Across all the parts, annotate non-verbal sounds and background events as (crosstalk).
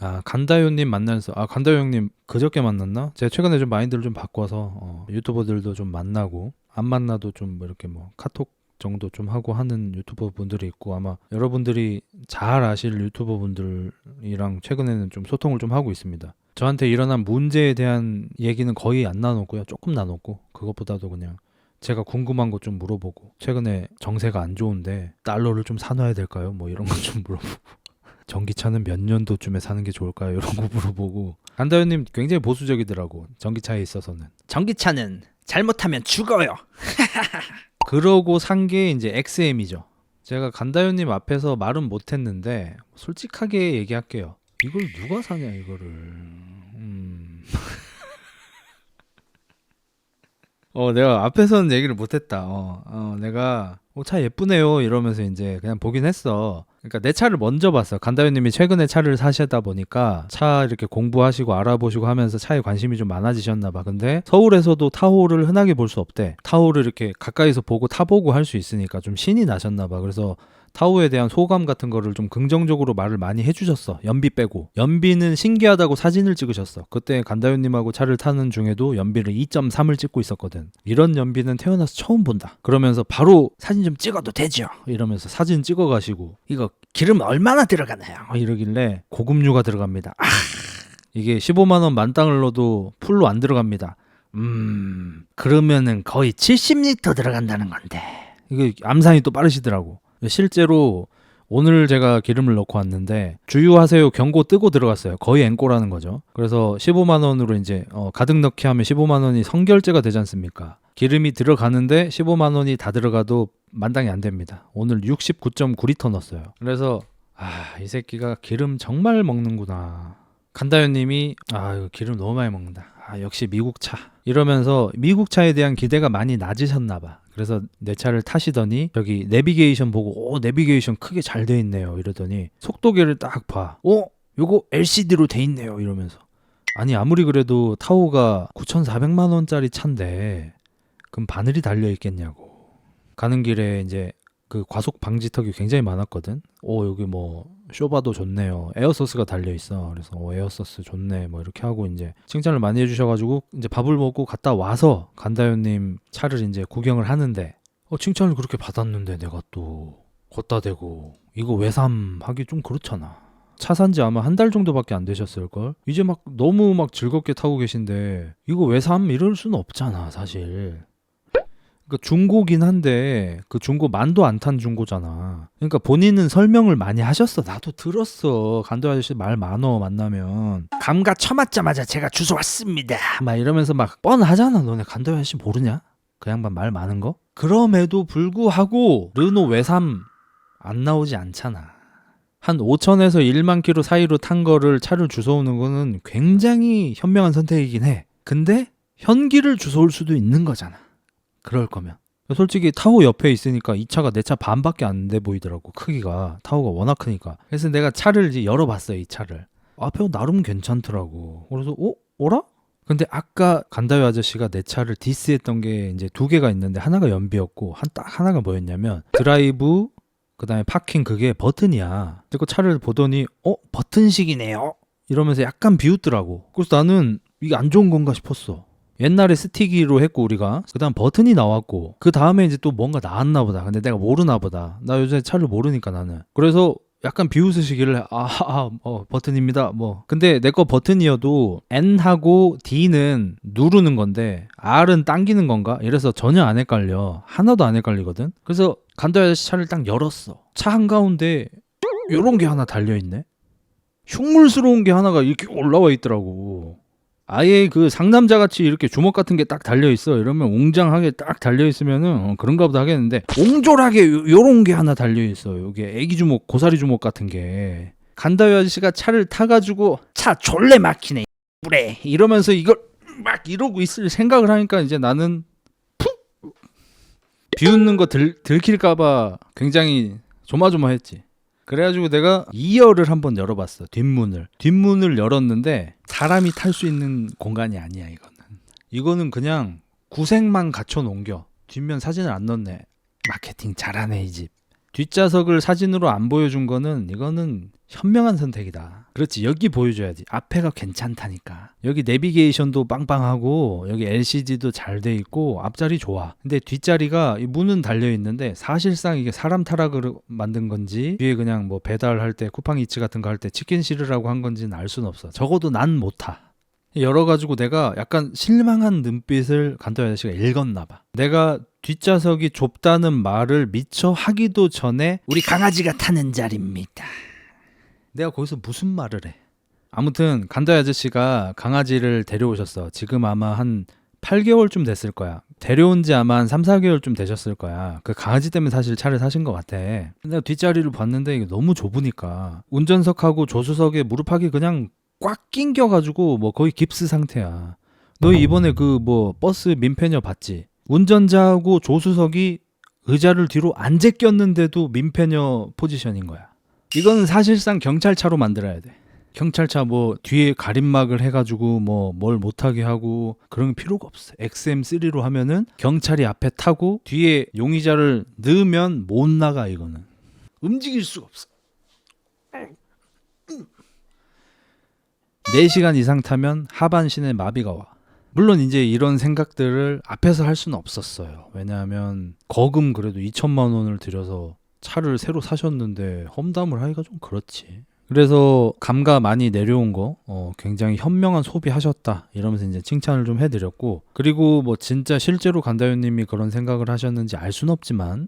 아 간다요님 만나서 아 간다요 형님 그저께 만났나? 제가 최근에 좀 마인드를 좀 바꿔서 어, 유튜버들도 좀 만나고 안 만나도 좀 뭐 이렇게 뭐 카톡 정도 좀 하고 하는 유튜버 분들이 있고 아마 여러분들이 잘 아실 유튜버 분들이랑 최근에는 좀 소통을 좀 하고 있습니다. 저한테 일어난 문제에 대한 얘기는 거의 안 나눴고요. 조금 나눴고 그것보다도 그냥 제가 궁금한 것 좀 물어보고 최근에 정세가 안 좋은데 달러를 좀 사놔야 될까요? 뭐 이런 거좀 물어보고 전기차는 몇 년도쯤에 사는 게 좋을까요? 이런 거 물어보고 간다요님 굉장히 보수적이더라고 전기차에 있어서는 전기차는 잘못하면 죽어요. (laughs) 그러고 산 게 이제 XM이죠. 제가 간다요님 앞에서 말은 못했는데 솔직하게 얘기할게요. 이걸 누가 사냐 이거를. 음. (laughs) 어 내가 앞에서는 얘기를 못했다. 어, 어 내가 어, 차 예쁘네요 이러면서 이제 그냥 보긴 했어. 그러니까 내 차를 먼저 봤어. 간다요님이 최근에 차를 사시다 보니까 차 이렇게 공부하시고 알아보시고 하면서 차에 관심이 좀 많아지셨나 봐. 근데 서울에서도 타호를 흔하게 볼 수 없대. 타호를 이렇게 가까이서 보고 타보고 할 수 있으니까 좀 신이 나셨나 봐. 그래서 타호에 대한 소감 같은 거를 좀 긍정적으로 말을 많이 해주셨어. 연비 빼고. 연비는 신기하다고 사진을 찍으셨어. 그때 간다요님하고 차를 타는 중에도 연비를 2.3을 찍고 있었거든. 이런 연비는 태어나서 처음 본다. 그러면서 바로 사진 좀 찍어도 되죠. 이러면서 사진 찍어가시고 이거 기름 얼마나 들어가나요? 어, 이러길래 고급류가 들어갑니다. 아, 이게 15만 원 만땅을 넣어도 풀로 안 들어갑니다. 음, 그러면은 거의 70리터 들어간다는 건데. 이게 암산이 또 빠르시더라고. 실제로 오늘 제가 기름을 넣고 왔는데 주유하세요 경고 뜨고 들어갔어요. 거의 앵꼬라는 거죠. 그래서 15만 원으로 이제 어, 가득 넣기 하면 15만 원이 선결제가 되지 않습니까? 기름이 들어가는데 15만 원이 다 들어가도 만당이 안 됩니다. 오늘 69.9리터 넣었어요. 그래서 아, 이 새끼가 기름 정말 먹는구나. 간다요님이 아, 기름 너무 많이 먹는다. 아, 역시 미국 차. 이러면서 미국 차에 대한 기대가 많이 낮으셨나 봐. 그래서 내 차를 타시더니 여기 내비게이션 보고 오 내비게이션 크게 잘 돼 있네요 이러더니 속도계를 딱 봐. 어? 요거 LCD로 돼 있네요 이러면서 아니 아무리 그래도 타오가 9,400만 원짜리 차인데 그럼 바늘이 달려 있겠냐고. 가는 길에 이제 그 과속 방지턱이 굉장히 많았거든. 오 여기 뭐 쇼바도 좋네요. 에어서스가 달려 있어. 그래서 오, 에어서스 좋네. 뭐 이렇게 하고 이제 칭찬을 많이 해주셔가지고 이제 밥을 먹고 갔다 와서 간다요님 차를 이제 구경을 하는데 어 칭찬을 그렇게 받았는데 내가 또 걷다 대고 이거 외삼 하기 좀 그렇잖아. 차 산 지 아마 한 달 정도밖에 안 되셨을 걸? 이제 막 너무 막 즐겁게 타고 계신데 이거 외삼 이럴 수는 없잖아 사실. 그러니까 중고긴 한데 그 중고 만도 안 탄 중고잖아. 그러니까 본인은 설명을 많이 하셨어. 나도 들었어. 간도 아저씨 말 많어 만나면 감가 쳐맞자마자 제가 주소 왔습니다. 막 이러면서 막 뻔하잖아. 너네 간도 아저씨 모르냐? 그 양반 말 많은 거? 그럼에도 불구하고 르노 외삼 안 나오지 않잖아. 한 5천에서 1만 킬로 사이로 탄 거를 차를 주워오는 거는 굉장히 현명한 선택이긴 해. 근데 현기를 주워올 수도 있는 거잖아. 그럴 거면. 솔직히 타호 옆에 있으니까 이 차가 내 차 반밖에 안 돼 보이더라고 크기가 타호가 워낙 크니까 그래서 내가 차를 이제 열어봤어요 이 차를 앞에 나름 괜찮더라고 그래서 어? 어라? 근데 아까 간다요 아저씨가 내 차를 디스했던 게 이제 두 개가 있는데 하나가 연비였고 한 딱 하나가 뭐였냐면 드라이브 그다음에 파킹 그게 버튼이야 그리고 차를 보더니 어? 버튼식이네요 이러면서 약간 비웃더라고 그래서 나는 이게 안 좋은 건가 싶었어 옛날에 스티기로 했고 우리가. 그다음 버튼이 나왔고 그 다음에 이제 또 뭔가 나왔나 보다. 근데 내가 모르나 보다. 나 요새 차를 모르니까 나는. 그래서 약간 비웃으시기를 아, 아 어, 버튼입니다 뭐. 근데 내 거 버튼이어도 N하고 D는 누르는 건데 R은 당기는 건가? 이래서 전혀 안 헷갈려. 하나도 안 헷갈리거든. 그래서 간다 아저씨 차를 딱 열었어. 차 한가운데 요런 게 하나 달려있네? 흉물스러운 게 하나가 이렇게 올라와 있더라고 아예 그 상남자 같이 이렇게 주먹 같은 게 딱 달려 있어. 이러면 웅장하게 딱 달려 있으면은 어, 그런가 보다 하겠는데 옹졸하게 요, 요런 게 하나 달려 있어. 요게 애기 주먹, 고사리 주먹 같은 게. 간다요 아저씨가 차를 타가지고 차 졸래 막히네. 그래 이러면서 이걸 막 이러고 있을 생각을 하니까 이제 나는 푹 비웃는 거 들, 들킬까봐 굉장히 조마조마했지. 그래가지고 내가 2열을 한번 열어봤어. 뒷문을. 뒷문을 열었는데 사람이 탈 수 있는 공간이 아니야 이거는. 이거는 그냥 구색만 갖춰 놓은겨. 뒷면 사진을 안 넣네. 마케팅 잘하네 이 집 뒷좌석을 사진으로 안 보여준 거는 이거는 현명한 선택이다. 그렇지 여기 보여줘야지. 앞에가 괜찮다니까. 여기 내비게이션도 빵빵하고 여기 LCD도 잘 돼 있고 앞자리 좋아. 근데 뒷자리가 이 문은 달려 있는데 사실상 이게 사람 타락으로 만든 건지 뒤에 그냥 뭐 배달할 때 쿠팡 이츠 같은 거 할 때 치킨 실으라고 한 건지는 알 수는 없어. 적어도 난 못 타. 열어 가지고 내가 약간 실망한 눈빛을 간도 아저씨가 읽었나 봐. 내가 뒷좌석이 좁다는 말을 미처 하기도 전에 우리 강아지가 타는 자리입니다. 내가 거기서 무슨 말을 해? 아무튼 간다이 아저씨가 강아지를 데려오셨어. 지금 아마 한 8개월쯤 됐을 거야. 데려온 지 아마 한 3, 4개월쯤 되셨을 거야. 그 강아지 때문에 사실 차를 사신 것 같아. 내가 뒷자리를 봤는데 이게 너무 좁으니까 운전석하고 조수석에 무릎팍이 그냥 꽉 낑겨가지고 뭐 거의 깁스 상태야. 너 이번에 그 뭐 버스 민폐녀 봤지? 운전자하고 조수석이 의자를 뒤로 안 제꼈는데도 민폐녀 포지션인 거야. 이건 사실상 경찰차로 만들어야 돼. 경찰차 뭐 뒤에 가림막을 해가지고 뭐 뭘 못하게 하고 그런 게 필요가 없어. XM3로 하면은 경찰이 앞에 타고 뒤에 용의자를 넣으면 못 나가 이거는. 움직일 수가 없어. 4시간 이상 타면 하반신에 마비가 와. 물론 이제 이런 생각들을 앞에서 할 수는 없었어요. 왜냐하면 거금 그래도 2천만 원을 들여서 차를 새로 사셨는데 험담을 하기가 좀 그렇지. 그래서 감가 많이 내려온 거 어, 굉장히 현명한 소비하셨다 이러면서 이제 칭찬을 좀 해드렸고 그리고 뭐 진짜 실제로 간다요님이 그런 생각을 하셨는지 알 수는 없지만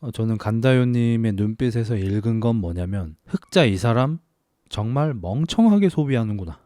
어, 저는 간다요님의 눈빛에서 읽은 건 뭐냐면 흑자 이 사람 정말 멍청하게 소비하는구나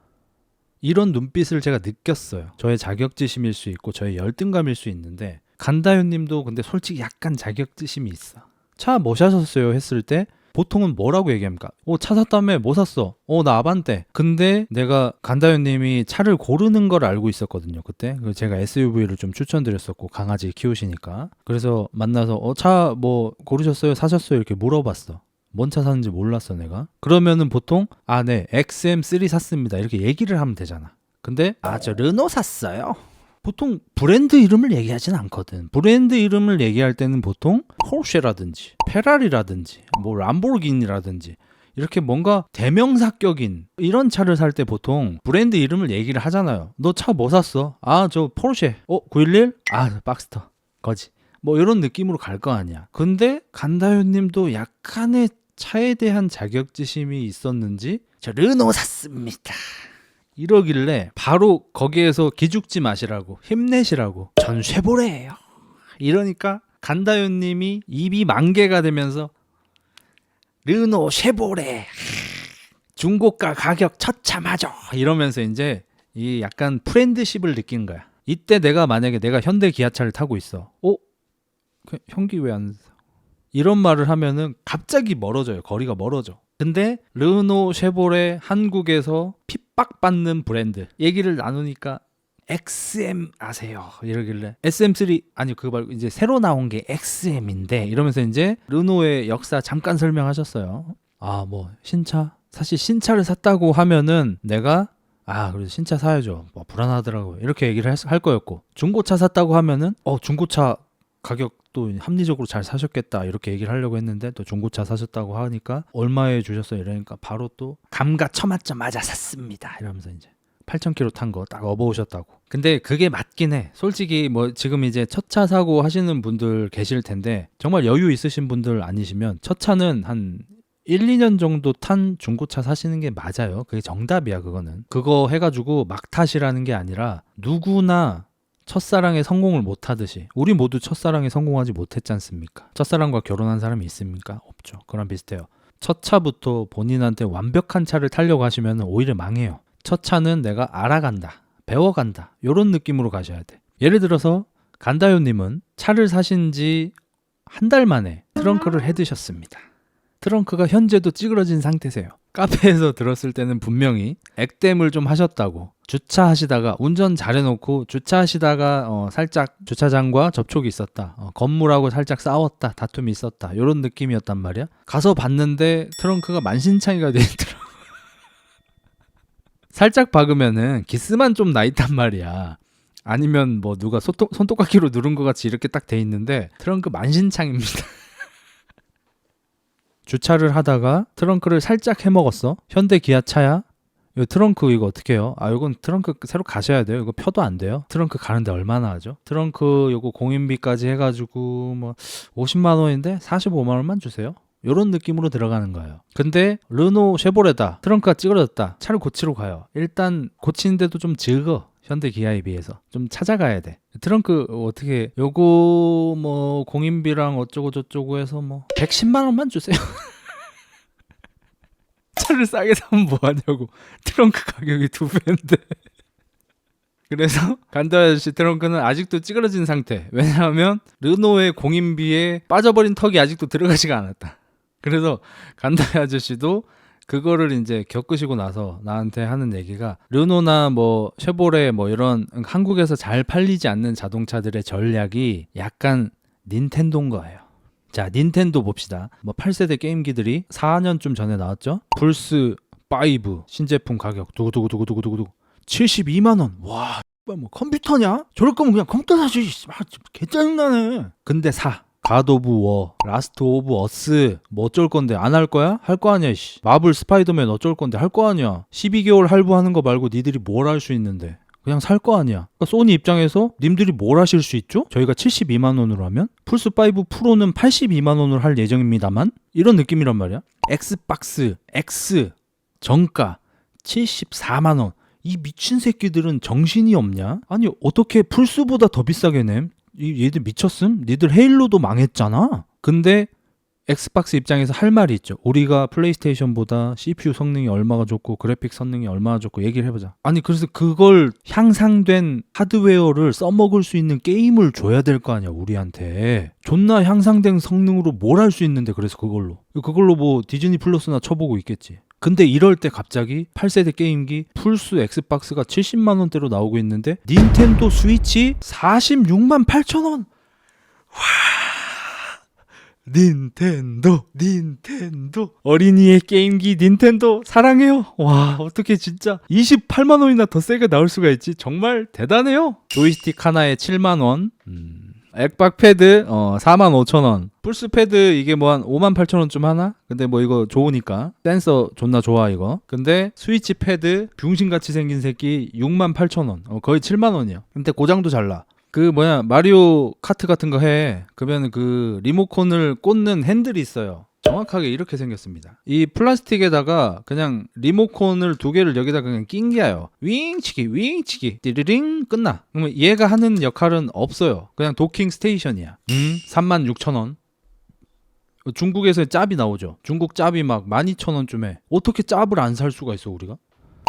이런 눈빛을 제가 느꼈어요 저의 자격지심일 수 있고 저의 열등감일 수 있는데 간다요님도 근데 솔직히 약간 자격지심이 있어 차뭐 사셨어요 했을 때 보통은 뭐라고 얘기합니까? 어, 차 샀다며? 뭐 샀어? 어, 나 아반떼. 근데 내가 간다요님이 차를 고르는 걸 알고 있었거든요, 그때. 그래서 제가 SUV를 좀 추천드렸었고, 강아지 키우시니까. 그래서 만나서, 어, 차 뭐 고르셨어요? 사셨어요? 이렇게 물어봤어. 뭔 차 샀는지 몰랐어, 내가. 그러면은 보통, 아, 네, XM3 샀습니다. 이렇게 얘기를 하면 되잖아. 근데, 아 저 르노 샀어요. 보통 브랜드 이름을 얘기하진 않거든. 브랜드 이름을 얘기할 때는 보통 포르쉐라든지 페라리라든지 뭐 람보르기니라든지 이렇게 뭔가 대명사격인 이런 차를 살 때 보통 브랜드 이름을 얘기를 하잖아요. 너 차 뭐 샀어? 아, 저 포르쉐. 어, 911? 아, 박스터. 거지. 뭐 이런 느낌으로 갈 거 아니야. 근데 간다요 님도 약간의 차에 대한 자격지심이 있었는지 저 르노 샀습니다. 이러길래 바로 거기에서 기죽지 마시라고 힘내시라고 전 쉐보레예요. 이러니까 간다요님이 입이 만개가 되면서 르노 쉐보레. 중고가 가격 처참하죠. 이러면서 이제 이 약간 프렌드십을 느낀 거야. 이때 내가 만약에 내가 현대 기아차를 타고 있어. 어? 그 형기 왜안 사? 이런 말을 하면은 갑자기 멀어져요. 거리가 멀어져. 근데 르노 쉐보레 한국에서 핍박받는 브랜드 얘기를 나누니까 XM 아세요? 이러길래 SM3 아니 그거 말고 이제 새로 나온 게 XM인데 이러면서 이제 르노의 역사 잠깐 설명하셨어요. 아 뭐 신차 사실 신차를 샀다고 하면은 내가 아 그래도 신차 사야죠. 뭐 불안하더라고요. 이렇게 얘기를 했- 할 거였고 중고차 샀다고 하면은 어 중고차 가격도 합리적으로 잘 사셨겠다 이렇게 얘기를 하려고 했는데 또 중고차 사셨다고 하니까 얼마에 주셨어요 이러니까 바로 또 감가 쳐맞자마자 샀습니다. 이러면서 이제 8,000km 탄 거 딱 업어오셨다고. 근데 그게 맞긴 해. 솔직히 뭐 지금 이제 첫 차 사고 하시는 분들 계실 텐데 정말 여유 있으신 분들 아니시면 첫 차는 한 1, 2년 정도 탄 중고차 사시는 게 맞아요. 그게 정답이야, 그거는. 그거 해가지고 막 타시라는 게 아니라 누구나 첫사랑에 성공을 못 하듯이 우리 모두 첫사랑에 성공하지 못했지 않습니까? 첫사랑과 결혼한 사람이 있습니까? 없죠. 그랑 비슷해요. 첫 차부터 본인한테 완벽한 차를 타려고 하시면 오히려 망해요. 첫 차는 내가 알아간다, 배워간다, 이런 느낌으로 가셔야 돼. 예를 들어서 간다요님은 차를 사신 지 한 달 만에 트렁크를 해드셨습니다. 트렁크가 현재도 찌그러진 상태세요. 카페에서 들었을 때는 분명히 액땜을 좀 하셨다고 주차하시다가 운전 잘해놓고 주차하시다가 어, 살짝 주차장과 접촉이 있었다 어, 건물하고 살짝 싸웠다 다툼이 있었다 이런 느낌이었단 말이야. 가서 봤는데 트렁크가 만신창이가 돼 있더라. (laughs) 살짝 박으면은 기스만 좀 나 있단 말이야. 아니면 뭐 누가 손톱, 손톱깎이로 누른 것 같이 이렇게 딱 돼 있는데 트렁크 만신창입니다 (laughs) 주차를 하다가 트렁크를 살짝 해먹었어. 현대 기아 차야. 이 트렁크 이거 어떻게 해요? 아, 이건 트렁크 새로 가셔야 돼요. 이거 펴도 안 돼요. 트렁크 가는데 얼마나 하죠? 트렁크 요거 공인비까지 해가지고 뭐 50만 원인데 45만 원만 주세요. 요런 느낌으로 들어가는 거예요. 근데 르노 쉐보레다. 트렁크가 찌그러졌다. 차를 고치러 가요. 일단 고치는데도 좀 적어. 현대 기아에 비해서 좀 찾아가야 돼. 트렁크 어떻게 요거 뭐 공인비랑 어쩌고 저쩌고 해서 뭐 110만 원만 주세요. (laughs) 차를 싸게 사면 뭐 하냐고. 트렁크 가격이 두 배인데. (laughs) 그래서 간다 아저씨 트렁크는 아직도 찌그러진 상태. 왜냐하면 르노의 공인비에 빠져버린 턱이 아직도 들어가지가 않았다. 그래서 간다 아저씨도 그거를 이제 겪으시고 나서 나한테 하는 얘기가 르노나 뭐 쉐보레 뭐 이런 한국에서 잘 팔리지 않는 자동차들의 전략이 약간 닌텐도인 거예요. 자, 닌텐도 봅시다. 뭐 8세대 게임기들이 4년쯤 전에 나왔죠. 플스 5 신제품 가격 두구두구두구두구두구 72만 원. 와, 뭐 컴퓨터냐? 저럴 거면 그냥 컴퓨터 사지. 아, 개 짜증나네. 근데 사. 갓 오브 워, 라스트 오브 어스 뭐 어쩔 건데 안 할 거야? 할 거 아니야, 씨. 마블 스파이더맨 어쩔 건데 할 거 아니야. 12개월 할부하는 거 말고 니들이 뭘 할 수 있는데. 그냥 살 거 아니야. 그러니까 소니 입장에서 님들이 뭘 하실 수 있죠? 저희가 72만 원으로 하면 플스 5 프로는 82만 원으로 할 예정입니다만 이런 느낌이란 말이야. 엑스박스 X 정가 74만 원. 이 미친 새끼들은 정신이 없냐? 아니 어떻게 플스보다 더 비싸게 냄? 이 얘들 미쳤음? 니들 헤일로도 망했잖아. 근데 엑스박스 입장에서 할 말이 있죠. 우리가 플레이스테이션보다 CPU 성능이 얼마가 좋고 그래픽 성능이 얼마나 좋고 얘기를 해보자. 아니 그래서 그걸 향상된 하드웨어를 써먹을 수 있는 게임을 줘야 될 거 아니야 우리한테. 존나 향상된 성능으로 뭘 할 수 있는데 그래서 그걸로. 그걸로 뭐 디즈니 플러스나 쳐보고 있겠지. 근데 이럴 때 갑자기 8세대 게임기 플스 엑스박스가 70만 원대로 나오고 있는데 닌텐도 스위치 46만 8천 원. 닌텐도 닌텐도. 어린이의 게임기 닌텐도 사랑해요. 와 어떻게 진짜 28만 원이나 더 세게 나올 수가 있지? 정말 대단해요. 조이스틱 하나에 7만 원. 음. 액박 패드 어 4만 5천 원. 플스 패드 이게 뭐 한 5만 8천 원쯤 하나? 근데 뭐 이거 좋으니까. 센서 존나 좋아 이거. 근데 스위치 패드 병신같이 생긴 새끼 6만 8천 원. 어, 거의 7만 원이야. 근데 고장도 잘 나. 그 뭐냐 마리오 카트 같은 거 해. 그러면 그 리모컨을 꽂는 핸들이 있어요 정확하게 이렇게 생겼습니다. 이 플라스틱에다가 그냥 리모컨을 두 개를 여기다 그냥 낑겨요. 윙치기 윙치기. 띠리링 끝나. 그러면 얘가 하는 역할은 없어요. 그냥 도킹 스테이션이야. 음? 36,000원. 중국에서 짭이 나오죠. 중국 짭이 막 12,000원쯤에. 어떻게 짭을 안 살 수가 있어 우리가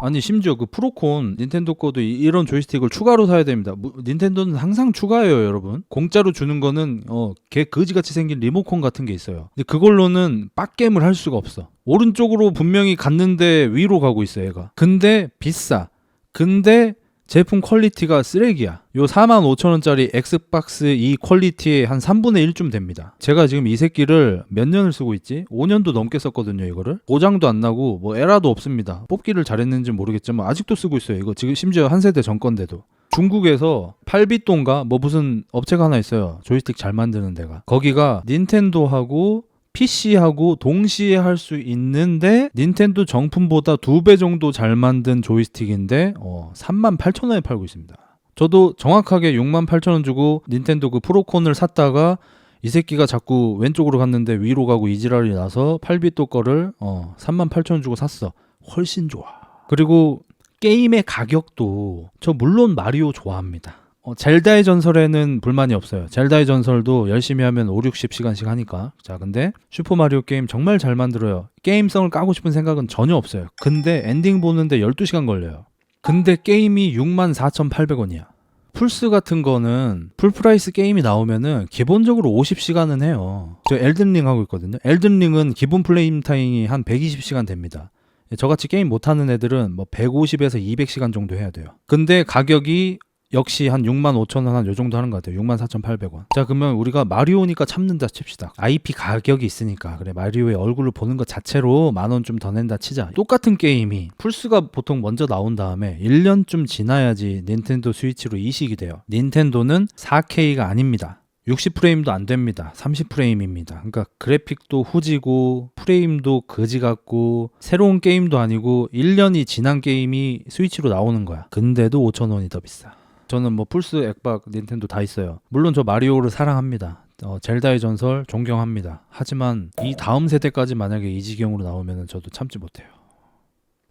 아니 심지어 그 프로콘 닌텐도 거도 이- 이런 조이스틱을 추가로 사야 됩니다. 무- 닌텐도는 항상 추가해요, 여러분. 공짜로 주는 거는 어개 거지같이 생긴 리모컨 같은 게 있어요. 근데 그걸로는 빡겜을 할 수가 없어. 오른쪽으로 분명히 갔는데 위로 가고 있어, 얘가. 근데 비싸. 근데 제품 퀄리티가 쓰레기야. 요 45,000원짜리 엑스박스 이 퀄리티의 한 3분의 1쯤 됩니다. 제가 지금 이 새끼를 몇 년을 쓰고 있지? 5년도 넘게 썼거든요, 이거를. 고장도 안 나고 뭐 에라도 없습니다. 뽑기를 잘했는지 모르겠지만 아직도 쓰고 있어요. 이거 지금 심지어 한 세대 전 건데도. 중국에서 팔비돈가 뭐 무슨 업체가 하나 있어요. 조이스틱 잘 만드는 데가. 거기가 닌텐도하고 PC하고 동시에 할 수 있는데 닌텐도 정품보다 두 배 정도 잘 만든 조이스틱인데 어, 3만 8천 원에 팔고 있습니다. 저도 정확하게 6만 8천 원 주고 닌텐도 그 프로콘을 샀다가 이 새끼가 자꾸 왼쪽으로 갔는데 위로 가고 이지랄이 나서 8비토 거를 어, 3만 8천 원 주고 샀어. 훨씬 좋아. 그리고 게임의 가격도 저 물론 마리오 좋아합니다. 어, 젤다의 전설에는 불만이 없어요. 젤다의 전설도 열심히 하면 5, 60시간씩 하니까. 자, 근데 슈퍼마리오 게임 정말 잘 만들어요. 게임성을 까고 싶은 생각은 전혀 없어요. 근데 엔딩 보는데 12시간 걸려요. 근데 게임이 64,800원이야. 플스 같은 거는 풀프라이스 게임이 나오면은 기본적으로 50시간은 해요. 저 엘든링 하고 있거든요. 엘든링은 기본 플레임 타임이 한 120시간 됩니다. 저같이 게임 못하는 애들은 뭐 150에서 200시간 정도 해야 돼요. 근데 가격이 역시 한 6만 5천 원 한 요 정도 하는 것 같아요. 6만 4,800원. 자 그러면 우리가 마리오니까 참는다 칩시다. IP 가격이 있으니까 그래 마리오의 얼굴을 보는 것 자체로 만 원 좀 더 낸다 치자. 똑같은 게임이 플스가 보통 먼저 나온 다음에 1년쯤 지나야지 닌텐도 스위치로 이식이 돼요. 닌텐도는 4K가 아닙니다. 60프레임도 안 됩니다. 30프레임입니다. 그러니까 그래픽도 후지고 프레임도 거지 같고 새로운 게임도 아니고 1년이 지난 게임이 스위치로 나오는 거야. 근데도 5,000원이 더 비싸. 저는 뭐 플스, 엑박, 닌텐도 다 있어요. 물론 저 마리오를 사랑합니다. 어, 젤다의 전설 존경합니다. 하지만 이 다음 세대까지 만약에 이 지경으로 나오면 저도 참지 못해요.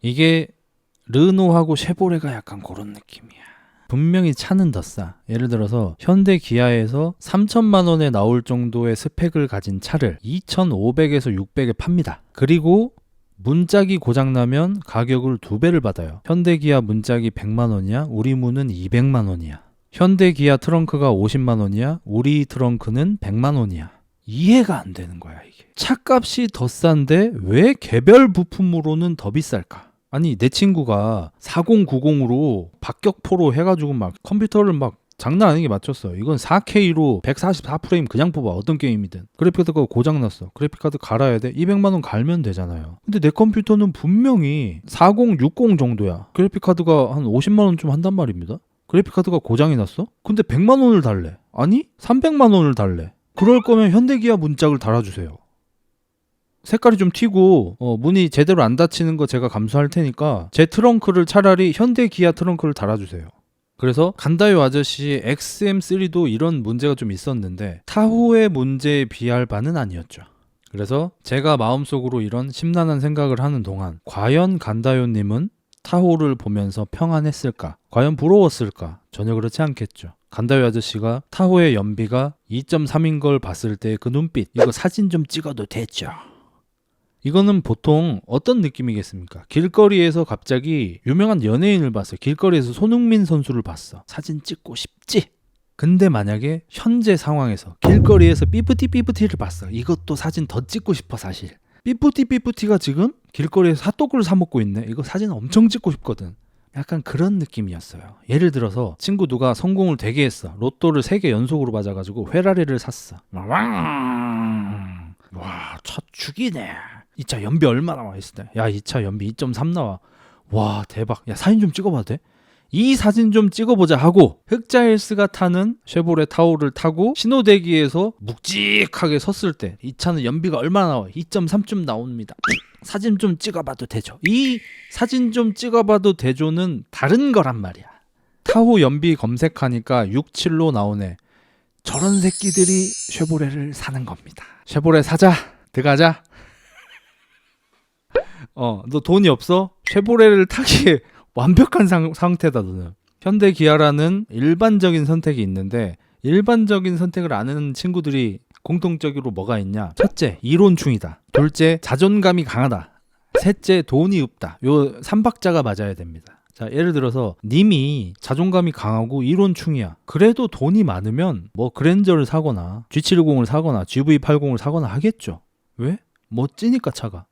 이게 르노하고 쉐보레가 약간 그런 느낌이야. 분명히 차는 더 싸. 예를 들어서 현대 기아에서 3천만 원에 나올 정도의 스펙을 가진 차를 2,500에서 600에 팝니다. 그리고 문짝이 고장 나면 가격을 두 배를 받아요. 현대 기아 문짝이 100만 원이야. 우리 문은 200만 원이야. 현대 기아 트렁크가 50만 원이야. 우리 트렁크는 100만 원이야. 이해가 안 되는 거야, 이게. 차값이 더 싼데 왜 개별 부품으로는 더 비쌀까? 아니 내 친구가 4090으로 박격포로 해 가지고 막 컴퓨터를 막 장난 아니게 맞췄어. 이건 4K로 144프레임 그냥 뽑아 어떤 게임이든. 그래픽카드가 고장났어. 그래픽카드 갈아야 돼. 200만 원 갈면 되잖아요. 근데 내 컴퓨터는 분명히 4060 정도야. 그래픽카드가 한 50만 원좀 한단 말입니다. 그래픽카드가 고장이 났어? 근데 100만 원을 달래. 아니 300만 원을 달래. 그럴 거면 현대기아 문짝을 달아주세요. 색깔이 좀 튀고 어, 문이 제대로 안 닫히는 거 제가 감수할 테니까 제 트렁크를 차라리 현대 기아 트렁크를 달아주세요. 그래서 간다요 아저씨 XM3도 이런 문제가 좀 있었는데 타호의 문제에 비할 바는 아니었죠. 그래서 제가 마음속으로 이런 심란한 생각을 하는 동안 과연 간다요님은 타호를 보면서 평안했을까? 과연 부러웠을까? 전혀 그렇지 않겠죠. 간다요 아저씨가 타호의 연비가 2.3인 걸 봤을 때 그 눈빛 이거 사진 좀 찍어도 됐죠. 이거는 보통 어떤 느낌이겠습니까? 길거리에서 갑자기 유명한 연예인을 봤어. 길거리에서 손흥민 선수를 봤어. 사진 찍고 싶지? 근데 만약에 현재 상황에서 길거리에서 삐뿌티 삐뿌티를 봤어. 이것도 사진 더 찍고 싶어 사실. 삐뿌티 삐뿌티가 지금 길거리에서 핫도그를 사 먹고 있네. 이거 사진 엄청 찍고 싶거든. 약간 그런 느낌이었어요. 예를 들어서 친구 누가 성공을 되게 했어. 로또를 3개 연속으로 맞아가지고 회라리를 샀어. 와, 차 죽이네. 이 차 연비 얼마 나 와 있을 때? 야, 이 차 연비 2.3 나와. 와, 대박. 야, 사진 좀 찍어 봐도 돼? 이 사진 좀 찍어보자 하고 흑자일스가 타는 쉐보레 타오를 타고 신호대기에서 묵직하게 섰을 때 이 차는 연비가 얼마나 나와? 2.3쯤 나옵니다. 사진 좀 찍어봐도 되죠. 이 사진 좀 찍어봐도 되죠는 다른 거란 말이야. 타호 연비 검색하니까 67로 나오네. 저런 새끼들이 쉐보레를 사는 겁니다. 쉐보레 사자, 들어가자. 어, 너 돈이 없어? 쉐보레를 타기에 (laughs) 완벽한 상, 상태다 너는. 현대 기아라는 일반적인 선택이 있는데 일반적인 선택을 아는 친구들이 공통적으로 뭐가 있냐? 첫째, 이론충이다. 둘째, 자존감이 강하다. 셋째, 돈이 없다. 요 삼박자가 맞아야 됩니다. 자, 예를 들어서 님이 자존감이 강하고 이론충이야. 그래도 돈이 많으면 뭐 그랜저를 사거나 G70을 사거나 GV80을 사거나 하겠죠. 왜? 멋지니까 차가.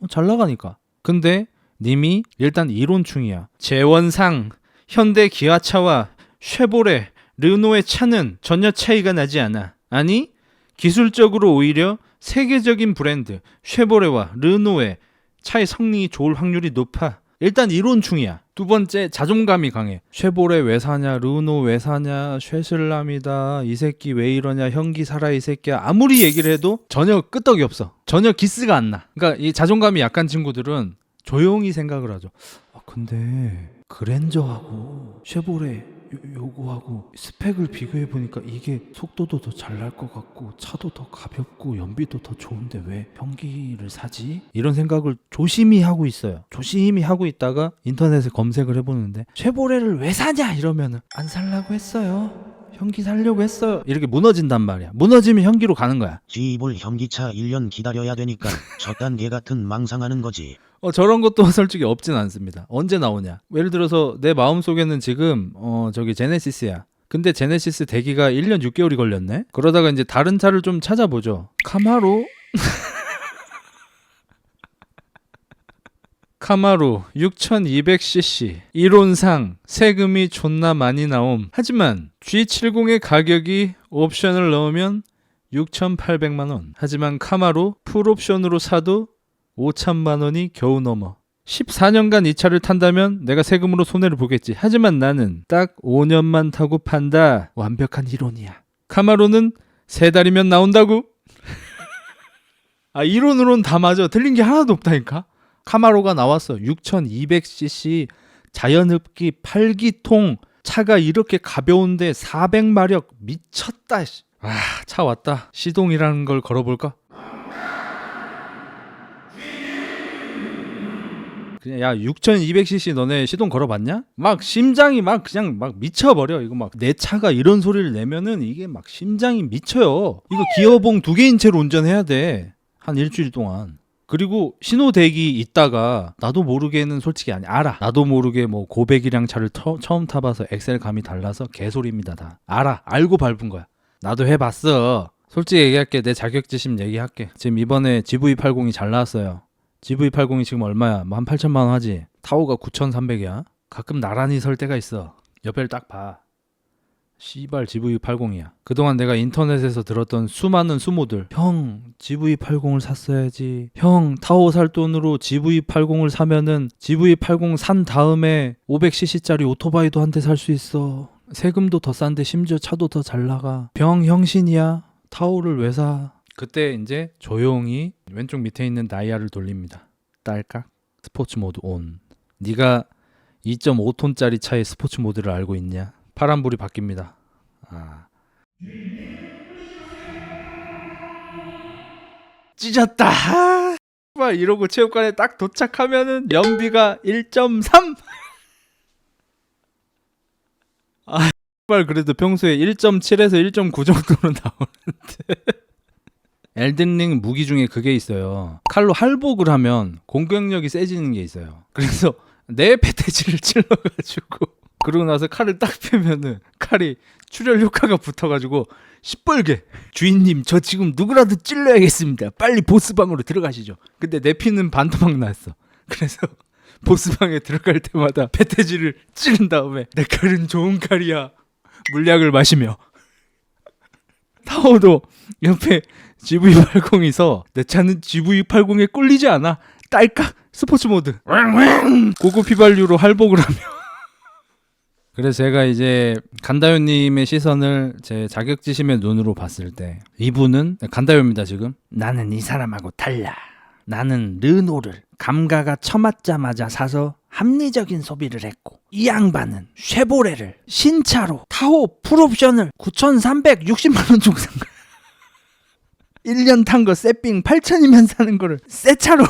어, 잘 나가니까. 근데 님이 일단 이론충이야. 재원상 현대 기아차와 쉐보레, 르노의 차는 전혀 차이가 나지 않아. 아니 기술적으로 오히려 세계적인 브랜드 쉐보레와 르노의 차의 성능이 좋을 확률이 높아. 일단 이론충이야. 두 번째 자존감이 강해. 쉐보레 왜 사냐, 르노 왜 사냐, 쉐슬람이다. 이 새끼 왜 이러냐, 형기 살아 이 새끼야. 아무리 얘기를 해도 전혀 끄떡이 없어. 전혀 기스가 안 나. 그러니까 이 자존감이 약한 친구들은 조용히 생각을 하죠. 아, 근데 그랜저하고 쉐보레 요, 요거하고 스펙을 비교해 보니까 이게 속도도 더 잘 날 것 같고 차도 더 가볍고 연비도 더 좋은데 왜 현기를 사지? 이런 생각을 조심히 하고 있어요. 조심히 하고 있다가 인터넷에 검색을 해보는데 쉐보레를 왜 사냐 이러면은 안 살라고 했어요. 현기 살려고 했어요. 이렇게 무너진단 말이야. 무너지면 현기로 가는 거야. 지입을 현기차 1년 기다려야 되니까 (laughs) 저딴 개 같은 망상하는 거지. 어, 저런 것도 (laughs) 솔직히 없진 않습니다. 언제 나오냐? 예를 들어서 내 마음 속에는 지금 어 저기 제네시스야. 근데 제네시스 대기가 1년 6개월이 걸렸네. 그러다가 이제 다른 차를 좀 찾아보죠. 카마로 카마로 6200cc 이론상 세금이 존나 많이 나옴. 하지만 G70의 가격이 옵션을 넣으면 6,800만 원. 하지만 카마로 풀옵션으로 사도 5천만 원이 겨우 넘어. 14년간 이 차를 탄다면 내가 세금으로 손해를 보겠지. 하지만 나는 딱 5년만 타고 판다. 완벽한 이론이야. 카마로는 세 달이면 나온다고? 아 이론으론 다 맞아. 틀린 게 하나도 없다니까. 카마로가 나왔어. 6200cc 자연흡기 8기통 차가 이렇게 가벼운데 400마력 미쳤다. 씨. 아, 차 왔다. 시동이라는 걸 걸어볼까? 그냥 야 6200cc 너네 시동 걸어봤냐? 막 심장이 막 그냥 막 미쳐버려. 이거 막 내 차가 이런 소리를 내면은 이게 막 심장이 미쳐요. 이거 기어봉 두 개인 채로 운전해야 돼 한 일주일 동안. 그리고 신호 대기 있다가 나도 모르게는 솔직히 아니 알아. 나도 모르게 뭐 고백이랑 차를 처, 처음 타봐서 엑셀 감이 달라서 개소리입니다 다. 알아. 알고 밟은 거야. 나도 해봤어. 솔직히 얘기할게. 내 자격지심 얘기할게. 지금 이번에 GV80이 잘 나왔어요 GV80이 지금 얼마야? 뭐 한 8천만 원 하지. 타오가 9,300이야. 가끔 나란히 설 때가 있어. 옆에를 딱 봐. 씨발 GV80이야. 그동안 내가 인터넷에서 들었던 수많은 수모들. 형, GV80을 샀어야지. 형, 타오 살 돈으로 GV80을 사면은 GV80 산 다음에 500cc짜리 오토바이도 한 대 살 수 있어. 세금도 더 싼데 심지어 차도 더 잘 나가. 병 형신이야. 타오를 왜 사? 그때 이제 조용히 왼쪽 밑에 있는 다이아를 돌립니다. 딸깍 스포츠 모드 온. 네가 2.5톤짜리 차의 스포츠 모드를 알고 있냐? 파란불이 바뀝니다. 아. 찢었다. 막 이러고 체육관에 딱 도착하면은 연비가 1.3. 아, 발 그래도 평소에 1.7에서 1.9 정도로 나오는데. 엘든링 무기 중에 그게 있어요. 칼로 할복을 하면 공격력이 세지는 게 있어요. 그래서 내 패대지를 (laughs) 찔러가지고 그러고 나서 칼을 딱 펴면은 칼이 출혈 효과가 붙어가지고 시뻘게 주인님 저 지금 누구라도 찔러야겠습니다. 빨리 보스방으로 들어가시죠. 근데 내 피는 반토막 났어. 그래서 (laughs) 보스방에 들어갈 때마다 패대지를 찌른 다음에 내 칼은 좋은 칼이야. 물약을 마시며 타오도 옆에 GV80이서 내 차는 GV80에 꼴리지 않아. 딸깍 스포츠 모드. 고급 휘발유로 할복을 하며. (laughs) 그래서 제가 이제 간다요님의 시선을 제 자격지심의 눈으로 봤을 때 이분은 간다요입니다 지금. 나는 이 사람하고 달라. 나는 르노를 감가가 처맞자마자 사서 합리적인 소비를 했고 이 양반은 쉐보레를 신차로 타호 풀옵션을 9,360만 원 주고 산 거야. (laughs) 1년 탄 거 세삥 8천이면 사는 거를 새 차로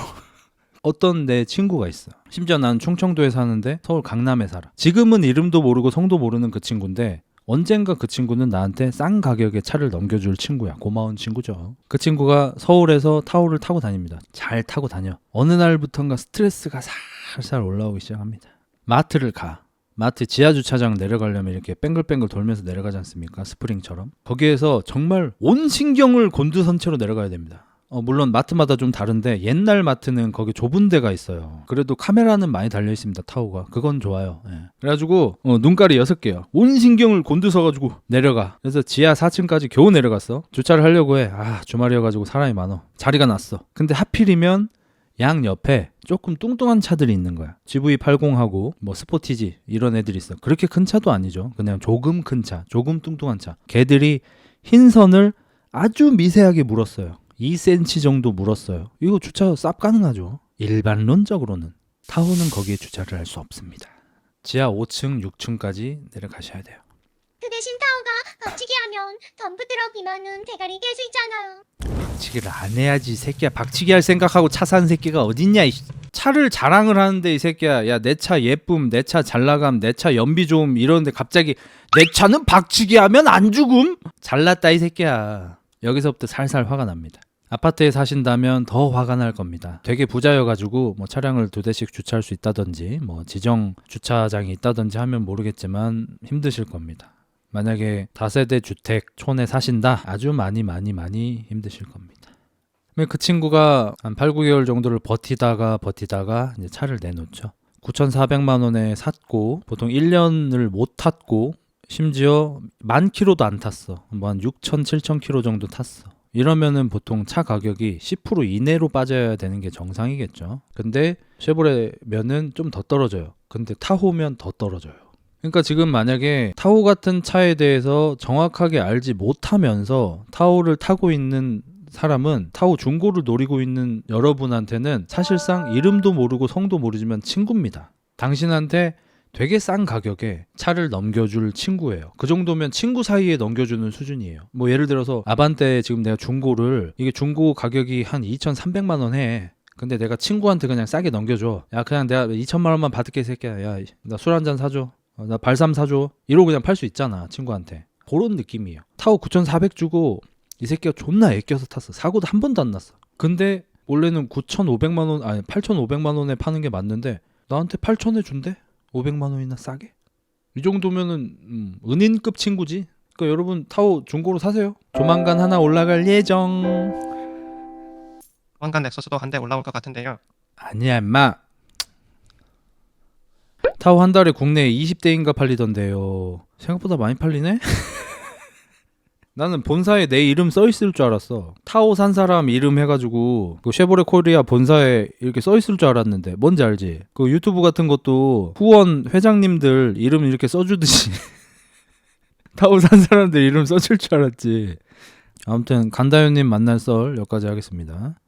어떤 내 친구가 있어. 심지어 난 충청도에 사는데 서울 강남에 살아. 지금은 이름도 모르고 성도 모르는 그 친구인데 언젠가 그 친구는 나한테 싼 가격에 차를 넘겨줄 친구야. 고마운 친구죠. 그 친구가 서울에서 타오를 타고 다닙니다. 잘 타고 다녀. 어느 날부턴가 스트레스가 살살 올라오기 시작합니다. 마트를 가. 마트 지하 주차장 내려가려면 이렇게 뺑글뺑글 돌면서 내려가지 않습니까? 스프링처럼. 거기에서 정말 온 신경을 곤두선 채로 내려가야 됩니다. 어, 물론 마트마다 좀 다른데 옛날 마트는 거기 좁은 데가 있어요. 그래도 카메라는 많이 달려 있습니다. 타오가 그건 좋아요. 예. 그래가지고 어, 눈깔이 여섯 개요. 온 신경을 곤두서가지고 내려가. 그래서 지하 4층까지 겨우 내려갔어. 주차를 하려고 해. 아 주말이어가지고 사람이 많어. 자리가 났어. 근데 하필이면 양 옆에 조금 뚱뚱한 차들이 있는 거야. GV80하고 뭐 스포티지 이런 애들이 있어. 그렇게 큰 차도 아니죠. 그냥 조금 큰 차, 조금 뚱뚱한 차. 걔들이 흰 선을 아주 미세하게 물었어요. 2cm 정도 물었어요. 이거 주차 쌉 가능하죠. 일반론적으로는 타오는 거기에 주차를 할 수 없습니다. 지하 5층, 6층까지 내려가셔야 돼요. 그 대신 타오가 박치기 하면 덤프트럭 비만은 대가리 깰 수 있잖아요. 박치기를 안 해야지 이 새끼야. 박치기 할 생각하고 차 산 새끼가 어딨냐 이 차를 자랑을 하는데 이 새끼야. 야 내 차 예쁨, 내 차 잘나감, 내 차 연비 좋음 이러는데 갑자기 내 차는 박치기 하면 안 죽음? 잘났다 이 새끼야. 여기서부터 살살 화가 납니다. 아파트에 사신다면 더 화가 날 겁니다. 되게 부자여가지고 뭐 차량을 두 대씩 주차할 수 있다든지 뭐 지정 주차장이 있다든지 하면 모르겠지만 힘드실 겁니다. 만약에 다세대 주택 촌에 사신다 아주 많이 많이 많이 힘드실 겁니다. 그 친구가 한 8, 9개월 정도를 버티다가 버티다가 이제 차를 내놓죠. 9,400만 원에 샀고 보통 1년을 못 탔고 심지어 만 킬로도 안 탔어. 뭐 한 6천, 7천 킬로 정도 탔어. 이러면은 보통 차 가격이 10% 이내로 빠져야 되는 게 정상이겠죠. 근데 쉐보레면은 좀 더 떨어져요. 근데 타호면 더 떨어져요. 그러니까 지금 만약에 타오 같은 차에 대해서 정확하게 알지 못하면서 타오를 타고 있는 사람은 타오 중고를 노리고 있는 여러분한테는 사실상 이름도 모르고 성도 모르지만 친구입니다. 당신한테 되게 싼 가격에 차를 넘겨줄 친구예요. 그 정도면 친구 사이에 넘겨주는 수준이에요. 뭐 예를 들어서 아반떼 지금 내가 중고를 이게 중고 가격이 한 2,300만 원 해. 근데 내가 친구한테 그냥 싸게 넘겨줘. 야 그냥 내가 2천만 원만 받을게 이 새끼야. 야 나 술 한 잔 사줘. 어, 나 발삼 사줘. 이러고 그냥 팔 수 있잖아 친구한테. 그런 느낌이에요. 타오 9,400 주고 이 새끼가 존나 애껴서 탔어. 사고도 한 번도 안 났어. 근데 원래는 9,500만 원 아니 8,500만 원에 파는 게 맞는데 나한테 8,000에 준대? 500만 원이나 싸게? 이 정도면은 음, 은인급 친구지. 그러니까 여러분 타오 중고로 사세요. 조만간 하나 올라갈 예정. 왕관 넥서스도 한 대 올라올 것 같은데요. 아니야 임마. 타오 한 달에 국내에 20대인가 팔리던데요. 생각보다 많이 팔리네? (laughs) 나는 본사에 내 이름 써 있을 줄 알았어. 타오 산 사람 이름 해가지고 그 쉐보레 코리아 본사에 이렇게 써 있을 줄 알았는데 뭔지 알지? 그 유튜브 같은 것도 후원 회장님들 이름 이렇게 써주듯이 (laughs) 타오 산 사람들 이름 써줄 줄 알았지. 아무튼 간다요님 만날 썰 여기까지 하겠습니다.